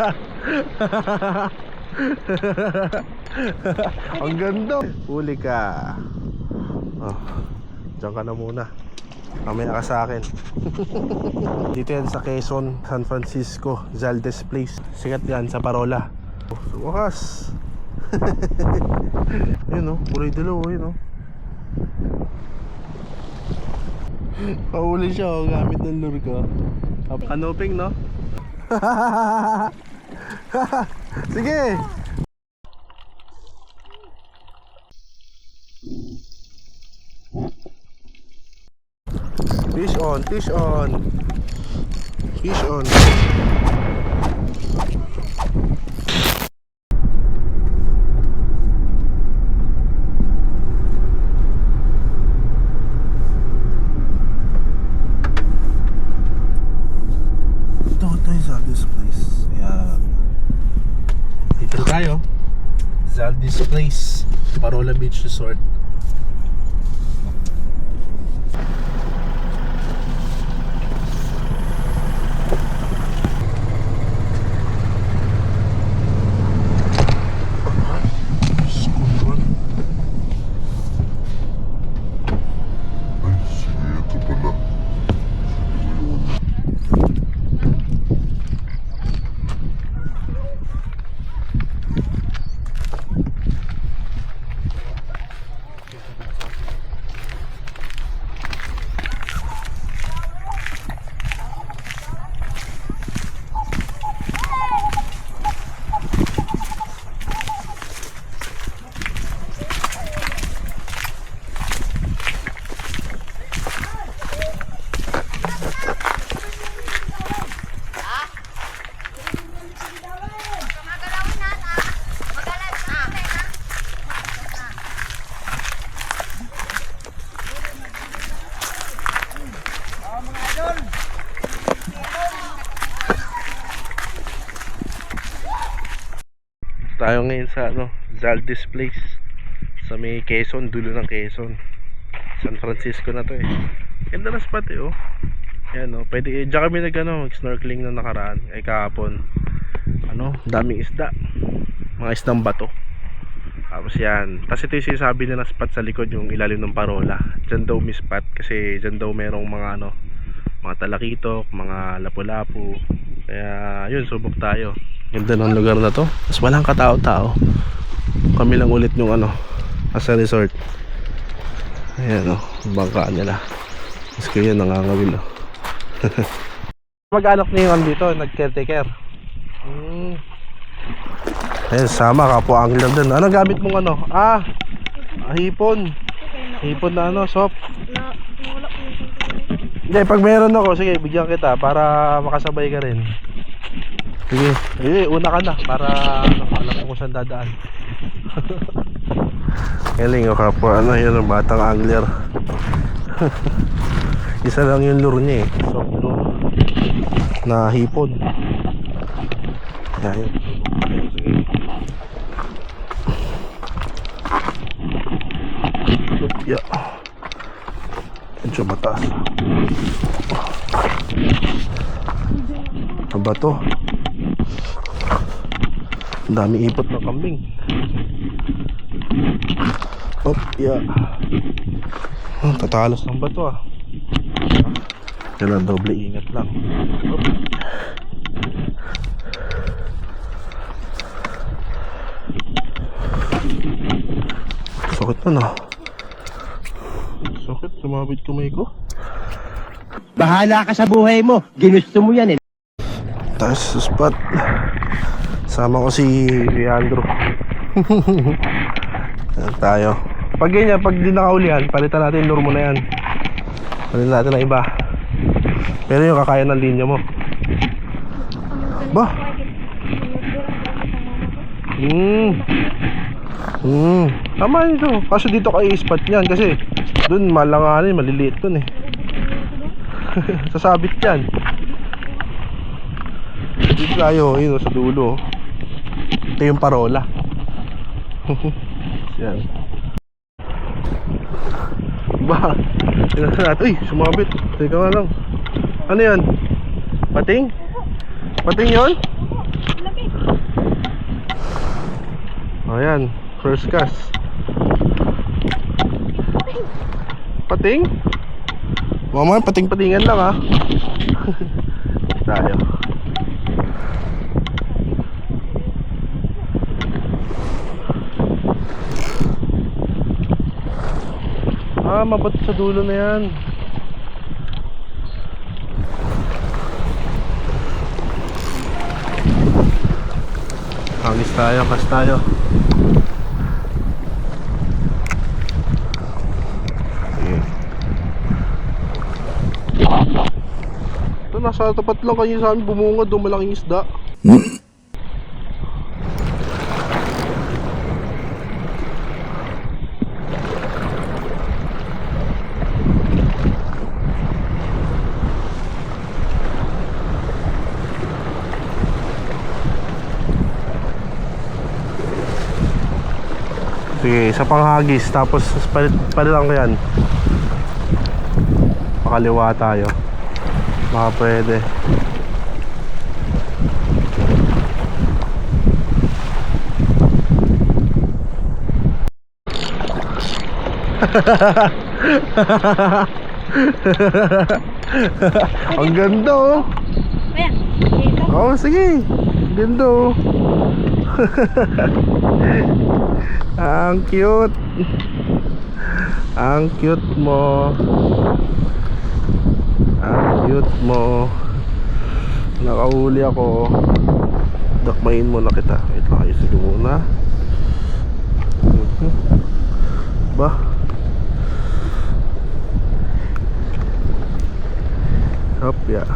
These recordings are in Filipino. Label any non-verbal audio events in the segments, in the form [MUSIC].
[LAUGHS] Ang ganda. Huli ka. Oh, diyan ka na muna. Mamaya ka sa akin. [LAUGHS] Dito yan sa Quezon, San Francisco, Zaldes Place. Sikat yan sa Parola. Oh, wakas. [LAUGHS] Yun oh, kulay dalawa yun oh. Pauli siya oh, gamit ng lure ko. Kanoping no? [LAUGHS] Sige! Fish on, fish on. Fish on. Ito, ito yung Zaldis Place. Ayan. Dito tayo. Zaldis Place. Parola Beach Resort. School run. Ay, si ito pala. Tayo ngayon sa ano, Zaldis Place sa may Quezon, dulo ng Quezon. San Francisco na to eh. Ganda na spot eh oh. Yan oh, pwede eh, diyan kami nag ano, snorkeling na nakaraan ay kahapon. Ano, daming isda. Mga isdang bato. Tapos yan. Tapos ito yung sinasabi nila spot sa likod yung ilalim ng parola. Diyan daw may spot kasi diyan daw merong mga ano, mga talakitok, mga lapu-lapu. Kaya yun, subok tayo. Ganda ng lugar na to. Tapos walang katao-tao. Kami lang ulit yung ano, as a resort. Ayan o, bangka nila. Tapos kayo nangangawil o. [LAUGHS] Mag-anak niyo yung dito, nag-caretaker. Hmm. Ayan, sama kapwa angler din. Ano gamit mong ano? Ah, hipon. Hipon na ano, soft. na Hindi, pag meron ako, sige, bigyan kita para makasabay ka rin. Sige, eh, una ka na para alam ko kung saan dadaan. [LAUGHS] Galing o kapwa, ano yun ang batang angler. [LAUGHS] Isa lang yung lure niya eh, soft lure. Na hipon. Yan, yun. Sige. Yeah. Medyo mataas. Ang bato. Ang dami ipot ng kambing. Op, yeah. Oh, tatalos ng bato ah. Kailangan doble ingat lang. Op. Sakit na na. Sakit, sumabit kamay ko. Bahala ka sa buhay mo. Ginusto mo yan eh. Tayo sa spot. Sama ko si Leandro. [LAUGHS] Tayo. Pag ganyan, pag di nakaulihan, palitan natin yung lure mo na yan. Palitan natin ng iba. Pero yung kakaya ng linya mo. Ba? Hmm. Hmm. Tama yun ito. Kaso dito kayo spot yan kasi dun malanganin, maliliit dun eh. [LAUGHS] Sasabit yan. Dito tayo, yun oh, sa dulo. Ito yung parola. [LAUGHS] Yan. Ba, tingnan natin. Uy, sumabit. Teka nga lang. Ano yan? Pating? Pating yon? Ayan, first cast. Pating? Mamaya pating-patingan lang ah. [LAUGHS] Tayo. Ah, mabat sa dulo na yan. Hangis tayo, kas tayo. Ito, nasa tapat lang kayo sa amin bumungad doon malaking isda. Sige, isa pang hagis tapos palit, palit lang ko yan. Pakaliwa tayo. Baka pwede. [LAUGHS] Ang ganda oh. Ayan. Dito. Oh, sige. Ganda oh. [LAUGHS] Ang cute. Ang cute mo. Ang cute mo. Nakauli ako. Dakmain mo na kita. Wait lang, ayusin ko muna. Ba? Hop, yeah.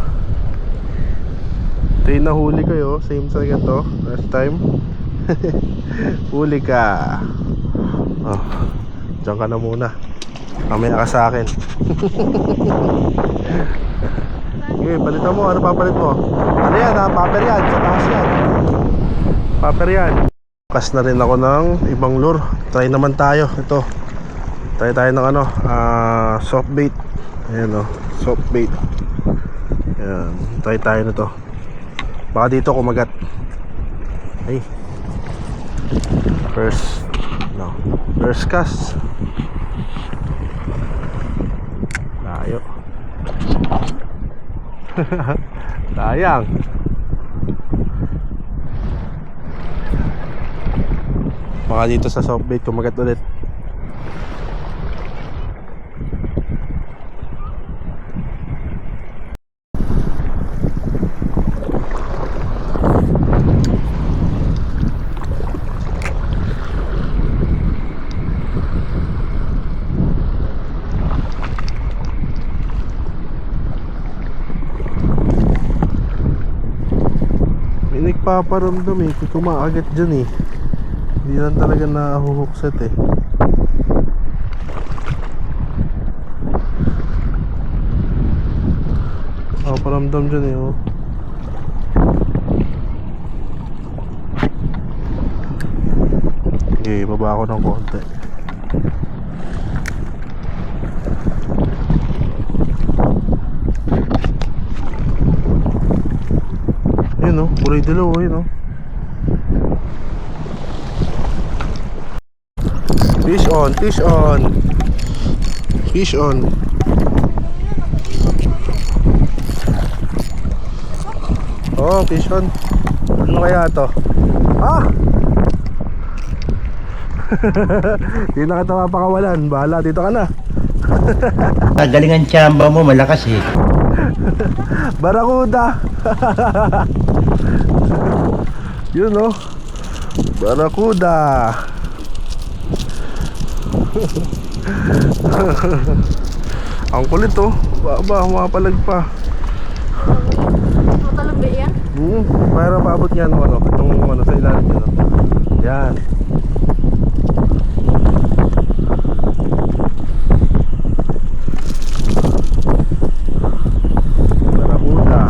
Ito yung nahuli kayo. Same sa ganito. Last time. [LAUGHS] Huli ka. Oh, diyan ka na muna. Mamaya ka sa akin. [LAUGHS] Sige, palitan mo. Ano papalit mo? Ano yan ha? Paper yan. Sa taas yan. Paper yan. Kas na rin ako ng ibang lure. Try naman tayo. Ito. Try tayo ng ano. ah soft bait. Ayan o. Soft bait. Ayan. Try tayo nito. Baka dito kumagat. Ay. First. No. First cast. Layo. [LAUGHS] Sayang. Baka dito sa soft bait kumagat ulit. May nagpaparamdam eh, kung kumakagat dyan eh. Hindi lang talaga nahuhukset eh. Paparamdam dyan eh oh. Okay, baba ako ng konti. Dilaw oh, yun oh. Fish on, fish on. Fish on. Oh, fish on. Ano kaya to? Ah! [LAUGHS] Hindi na kita mapakawalan. Bahala, dito ka na. [LAUGHS] Kagalingan tsamba mo, malakas eh. Barakuda. [LAUGHS] Yun oh. Barakuda. [LAUGHS] Ang kulit oh. Ba, mapalag pa. Matalag ba yan? Hmm, para paabot niyan ano, itong ano sa ilalim niya. No? Yan. Barakuda.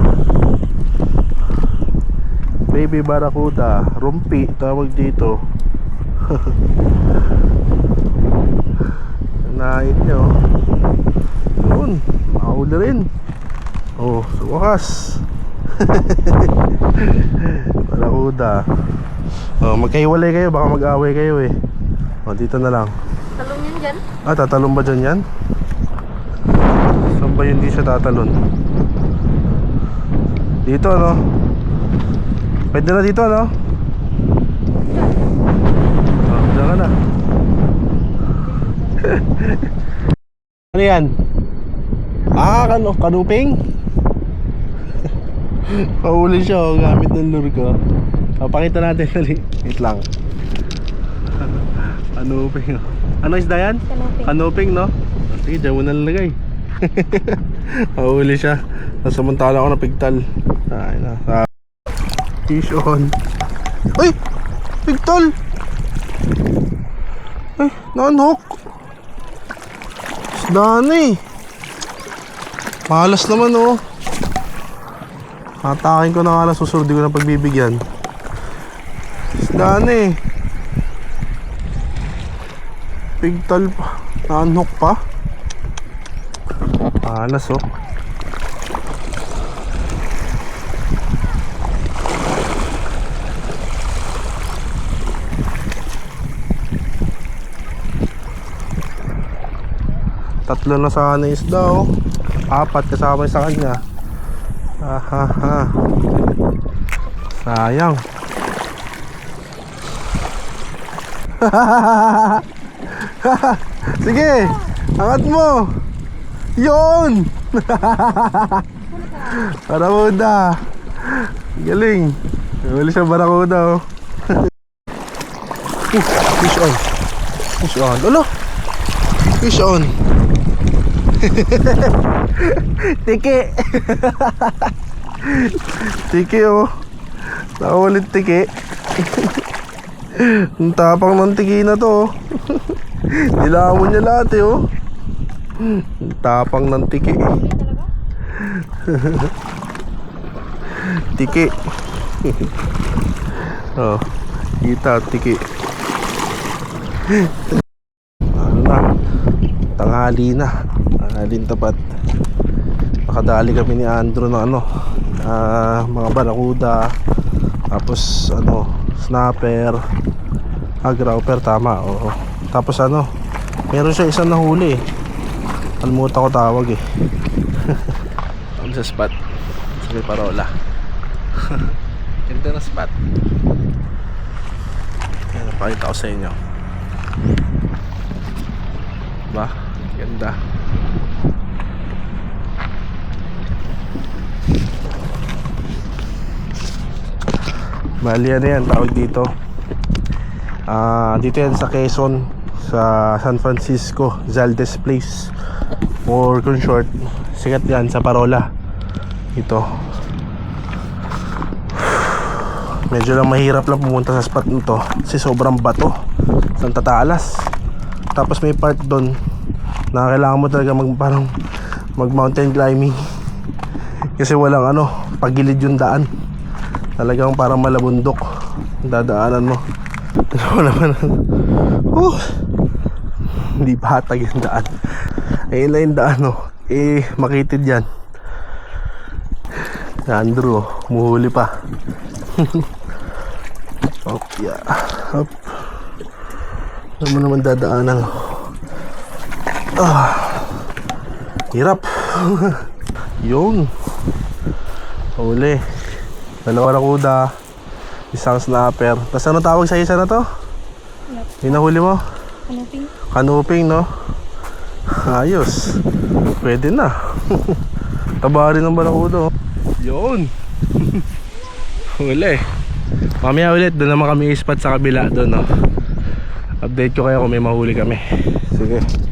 Baby Barakuda, rumpi tawag dito. [LAUGHS] Nain nyo. Yun, makahuli rin. Oh, sa wakas. [LAUGHS] Barakuda. Oh, magkahiwalay kayo, baka mag-away kayo eh. Oh, dito na lang. Talong yan dyan. Ah, tatalon ba dyan yan? Saan ba yun di siya tatalon? Dito, ano? Pwede na dito, ano? Oh, dyan ka na. [LAUGHS] ano yan? Ah, kanu kanuping? [LAUGHS] Pahuli siya, oh, gamit ng lure ko. Papakita natin, [LAUGHS] dali. Wait lang. Kanuping, oh. Ano isda yan? Kanuping. Kanuping, no? Sige, dyan mo na lalagay. Mahuli siya. Tapos samantala ako na pigtal. Ay na. Fish. Uy! Pigtal! Ay, non-hook. Isda na eh. Malas naman oh. Atakin ko na nga lang susunod ko na pagbibigyan. Isda na eh. Pigtal pa. Non-hook pa. Malas oh. Tatlo na sana yung isda oh. Apat kasama sa kanya. Ahaha. Sayang. [LAUGHS] Sige, angat mo. Yun! [LAUGHS] Barakuda. Galing. Wala siya barakuda oh. Uh, [LAUGHS] fish on. Fish on. Ano? Fish on. Tiki. tiki oh. Nakaulit tiki. Ang tapang ng tiki na to oh. Nilamon niya lahat eh oh. Ang tapang ng tiki. tiki. oh, kita tiki. Tanghali na. Tanghalin tapat. Nakadali kami ni Andrew ng ano, ah, mga barakuda. Tapos ano, snapper. Ah, grouper tama. Oo. Tapos ano, meron siya isang nahuli. Kalimutan ko tawag eh. [LAUGHS] Ano sa spot? Sa may parola. [LAUGHS] Ganda na spot. Yan, napakita ko sa inyo. Ba? Ganda. Bali ano yan, tawag dito. Ah, dito yan sa Quezon, sa San Francisco, Zaldes Place. Or kung short, sikat yan sa Parola. Ito. Medyo lang mahirap lang pumunta sa spot nito kasi sobrang bato. Santa Talas. Tapos may part doon na kailangan mo talaga mag parang mag mountain climbing. Kasi walang ano, pagilid yung daan. Talagang parang malabundok. Dadaanan mo. [LAUGHS] Ano naman. Uh, hindi patag yung daan. Ayun lang yung daan, no. Eh, makitid yan. Andrew, oh, umuhuli pa. [LAUGHS] Hop, yeah. Hop. Ano naman dadaanan, oh. Ah. Hirap. [LAUGHS] Yun. Huli. Dalawa na kuda. Isang snapper. Tapos ano tawag sa isa na to? Yung nahuli mo? Kanuping. Kanuping, no? Ayos. Pwede na. [LAUGHS] Taba rin ng balakudo. Yun. [LAUGHS] Huli. Mamaya ulit, doon naman kami ispat sa kabila doon, no? Update ko kayo kung may mahuli kami. Sige.